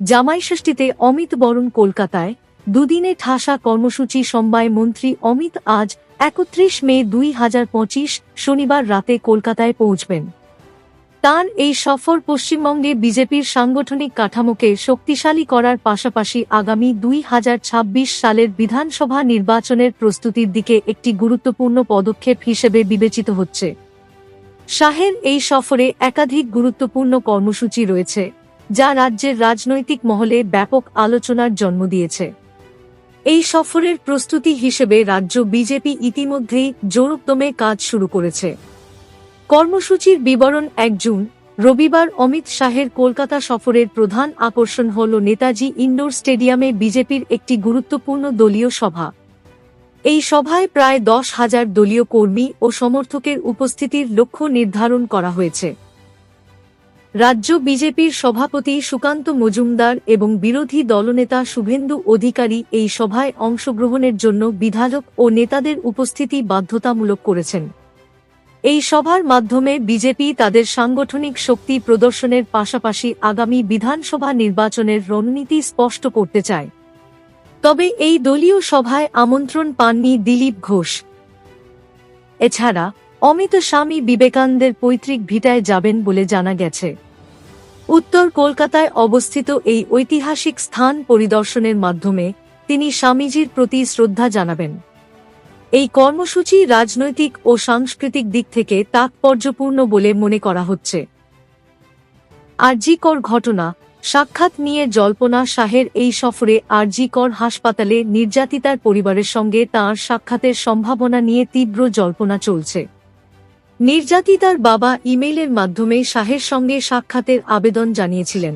জামাইষষ্ঠীতে অমিত বরণ কলকাতায়, দুদিনে ঠাসা কর্মসূচি সমবায় মন্ত্রী অমিত আজ একত্রিশ মে দুই হাজার পঁচিশ শনিবার রাতে কলকাতায় পৌঁছবেন। তার এই সফর পশ্চিমবঙ্গে বিজেপির সাংগঠনিক কাঠামোকে শক্তিশালী করার পাশাপাশি আগামী দুই হাজার ছাব্বিশ সালের বিধানসভা নির্বাচনের প্রস্তুতির দিকে একটি গুরুত্বপূর্ণ পদক্ষেপ হিসেবে বিবেচিত হচ্ছে। শাহের এই সফরে একাধিক গুরুত্বপূর্ণ কর্মসূচি রয়েছে। যা রাজ্যের রাজনৈতিক মহলে ব্যাপক আলোচনার জন্ম দিয়েছে। এই সফরের প্রস্তুতি হিসেবে রাজ্য বিজেপি ইতিমধ্যেই জোরকদমে কাজ শুরু করেছে। কর্মসূচির বিবরণ এক জুন, রবিবার অমিত শাহের কলকাতা সফরের প্রধান আকর্ষণ হল নেতাজি ইন্ডোর স্টেডিয়ামে বিজেপির একটি গুরুত্বপূর্ণ দলীয় সভা। এই সভায় প্রায় দশ হাজার দলীয় কর্মী ও সমর্থকের উপস্থিতির লক্ষ্য নির্ধারণ করা হয়েছে। রাজ্য বিজেপির সভাপতি সুকান্ত মজুমদার এবং বিরোধী দলনেতা শুভেন্দু অধিকারী এই সভায় অংশগ্রহণের জন্য বিধায়ক ও নেতাদের উপস্থিতি বাধ্যতামূলক করেছেন। এই সভার মাধ্যমে বিজেপি তাদের সাংগঠনিক শক্তি প্রদর্শনের পাশাপাশি আগামী বিধানসভা নির্বাচনের রণনীতি স্পষ্ট করতে চায়। তবে এই দলীয় সভায় আমন্ত্রণ পাননি দিলীপ ঘোষ। এছাড়া অমিত স্বামী বিবেকানন্দের পৈতৃক ভিটায় যাবেন বলে জানা গেছে। উত্তর কলকাতায় অবস্থিত এই ঐতিহাসিক স্থান পরিদর্শনের মাধ্যমে তিনি স্বামীজির প্রতি শ্রদ্ধা জানাবেন। এই কর্মসূচি রাজনৈতিক ও সাংস্কৃতিক দিক থেকে তাৎপর্যপূর্ণ বলে মনে করা হচ্ছে। আরজিকর ঘটনা, সাক্ষাৎ নিয়ে জল্পনা শাহের এই সফরে আরজিকর হাসপাতালে নির্যাতিতার পরিবারের সঙ্গে তাঁর সাক্ষাতের সম্ভাবনা নিয়ে তীব্র জল্পনা চলছে। নির্যাতিতার বাবা ইমেইলের মাধ্যমে শাহের সঙ্গে সাক্ষাতের আবেদন জানিয়েছিলেন।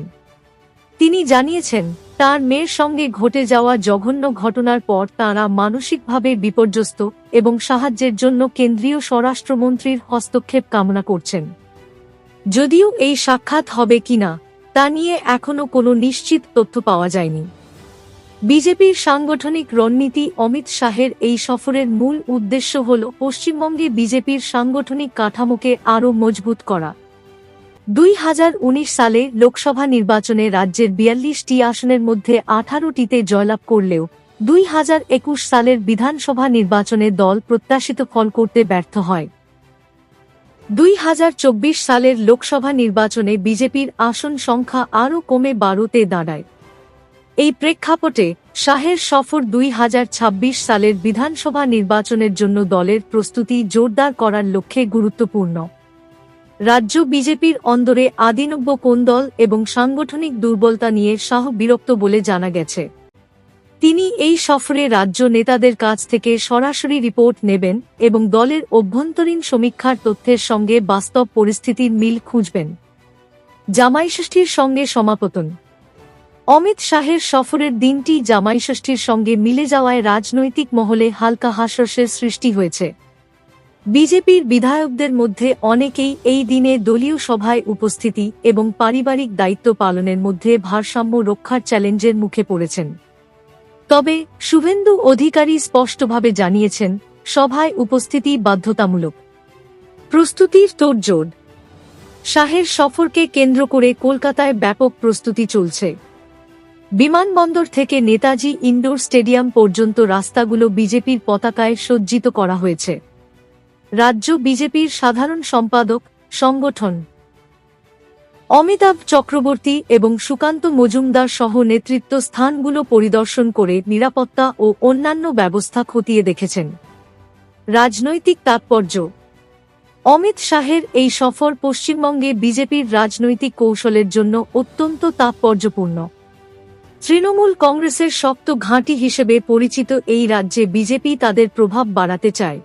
তিনি জানিয়েছেন, তার মেয়ের সঙ্গে ঘটে যাওয়া জঘন্য ঘটনার পর তাঁরা মানসিকভাবে বিপর্যস্ত এবং সাহায্যের জন্য কেন্দ্রীয় স্বরাষ্ট্রমন্ত্রীর হস্তক্ষেপ কামনা করছেন। যদিও এই সাক্ষাৎ হবে কিনা, তা নিয়ে এখনও কোনো নিশ্চিত তথ্য পাওয়া যায়নি। বিজেপির সাংগঠনিক রণনীতি অমিত শাহের এই সফরের মূল উদ্দেশ্য হল পশ্চিমবঙ্গে বিজেপির সাংগঠনিক কাঠামোকে আরও মজবুত করা। দুই হাজার উনিশ সালে লোকসভা নির্বাচনে রাজ্যের বিয়াল্লিশটি আসনের মধ্যে আঠারোটিতে জয়লাভ করলেও দুই হাজার একুশ সালের বিধানসভা নির্বাচনে দল প্রত্যাশিত ফল করতে ব্যর্থ হয়। দুই হাজার চব্বিশ সালের লোকসভা নির্বাচনে বিজেপির আসন সংখ্যা আরও কমে বারোতে দাঁড়ায়। এই প্রেক্ষাপটে শাহের সফর দুই হাজার ছাব্বিশ সালের বিধানসভা নির্বাচনের জন্য দলের প্রস্তুতি জোরদার করার লক্ষ্যে গুরুত্বপূর্ণ। রাজ্য বিজেপির অন্দরে আদিনব্য কোন্দল এবং সাংগঠনিক দুর্বলতা নিয়ে শাহ বিরক্ত বলে জানা গেছে। তিনি এই সফরে রাজ্য নেতাদের কাছ থেকে সরাসরি রিপোর্ট নেবেন এবং দলের অভ্যন্তরীণ সমীক্ষার তথ্যের সঙ্গে বাস্তব পরিস্থিতির মিল খুঁজবেন। জামাইষষ্ঠীর সঙ্গে সমাপতন। অমিত শাহের সফরের দিনটি জামাইষষ্ঠীর সঙ্গে মিলে যাওয়ায় রাজনৈতিক মহলে হালকা হাস্যসের সৃষ্টি হয়েছে। বিজেপির বিধায়কদের মধ্যে অনেকেই এই দিনে দলীয় সভায় উপস্থিতি এবং পারিবারিক দায়িত্ব পালনের মধ্যে ভারসাম্য রক্ষার চ্যালেঞ্জের মুখে পড়েছেন। তবে শুভেন্দু অধিকারী স্পষ্টভাবে জানিয়েছেন, সভায় উপস্থিতি বাধ্যতামূলক। প্রস্তুতির তোড়জোড়। শাহের সফরকে কেন্দ্র করে কলকাতায় ব্যাপক প্রস্তুতি চলছে। বিমানবন্দর থেকে নেতাজি ইনডোর স্টেডিয়াম পর্যন্ত রাস্তাগুলো বিজেপির পতাকায় সজ্জিত করা হয়েছে। রাজ্য বিজেপির সাধারণ সম্পাদক, সংগঠন অমিতাভ চক্রবর্তী এবং সুকান্ত মজুমদার সহ নেতৃত্ব স্থানগুলো পরিদর্শন করে নিরাপত্তা ও অন্যান্য ব্যবস্থা খতিয়ে দেখেছেন। রাজনৈতিক তাৎপর্য অমিত শাহের এই সফর পশ্চিমবঙ্গে বিজেপির রাজনৈতিক কৌশলের জন্য অত্যন্ত তাৎপর্যপূর্ণ। তৃণমূল কংগ্রেসের শক্ত ঘাঁটি হিসেবে পরিচিত এই রাজ্যে বিজেপি তাদের প্রভাব বাড়াতে চায়।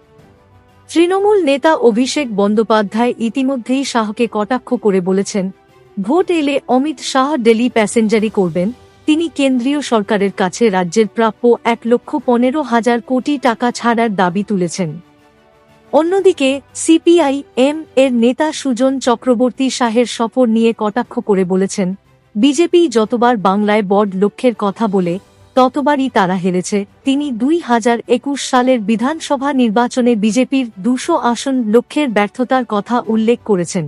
তৃণমূল নেতা অভিষেক বন্দ্যোপাধ্যায় ইতিমধ্যেই শাহকে কটাক্ষ করে বলেছেন, ভোট এলে অমিত শাহ ডেলি প্যাসেঞ্জারি করবেন। তিনি কেন্দ্রীয় সরকারের কাছে রাজ্যের প্রাপ্য এক লক্ষ পনেরো হাজার কোটি টাকা ছাড়ার দাবি তুলেছেন। অন্যদিকে সিপিআই এম এর নেতা সুজন চক্রবর্তী শাহের সফর নিয়ে কটাক্ষ করে বলেছেন বিজেপি যতবার বাংলায় বড লক্ষ্যের কথা বলে, ততবারই তারা হেরেছে। তিনি দুই হাজার একুশ সালের বিধানসভা নির্বাচনে বিজেপির দুশো আসন লক্ষ্যের ব্যর্থতার কথা উল্লেখ করেছেন।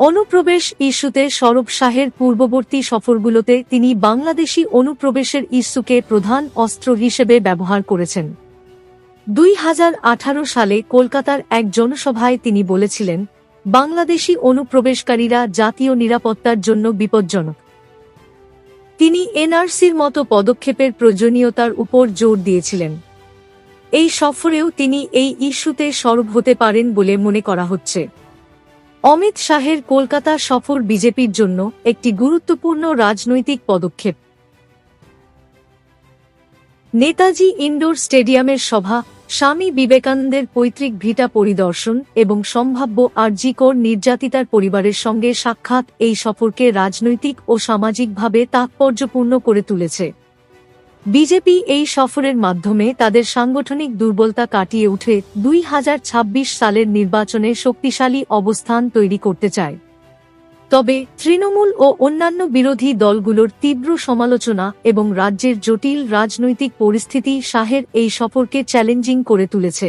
অনুপ্রবেশ ইস্যুতে সরব শাহের পূর্ববর্তী সফরগুলোতে তিনি বাংলাদেশি অনুপ্রবেশের ইস্যুকে প্রধান অস্ত্র হিসেবে ব্যবহার করেছেন। দুই হাজার আঠারো সালে কলকাতার এক জনসভায় তিনি বলেছিলেন বাংলাদেশি অনুপ্রবেশকারীরা জাতীয় নিরাপত্তার জন্য বিপজ্জনক। তিনি এনআরসির মতো পদক্ষেপের প্রয়োজনীয়তার উপর জোর দিয়েছিলেন। এই সফরেও তিনি এই ইস্যুতে সরব হতে পারেন বলে মনে করা হচ্ছে। অমিত শাহের কলকাতা সফর বিজেপির জন্য একটি গুরুত্বপূর্ণ রাজনৈতিক পদক্ষেপ। নেতাজি ইন্ডোর স্টেডিয়ামের সভা স্বামী বিবেকানন্দের পৈতৃক ভিটা পরিদর্শন এবং সম্ভাব্য আরজিকর নির্যাতিতার পরিবারের সঙ্গে সাক্ষাৎ এই সফরকে রাজনৈতিক ও সামাজিকভাবে তাৎপর্যপূর্ণ করে তুলেছে। বিজেপি এই সফরের মাধ্যমে তাদের সাংগঠনিক দুর্বলতা কাটিয়ে উঠে দুই হাজার ছাব্বিশ সালের নির্বাচনে শক্তিশালী অবস্থান তৈরি করতে চায়। তবে তৃণমূল ও অন্যান্য বিরোধী দলগুলোর তীব্র সমালোচনা এবং রাজ্যের জটিল রাজনৈতিক পরিস্থিতি শাহের এই সফরকে চ্যালেঞ্জিং করে তুলেছে।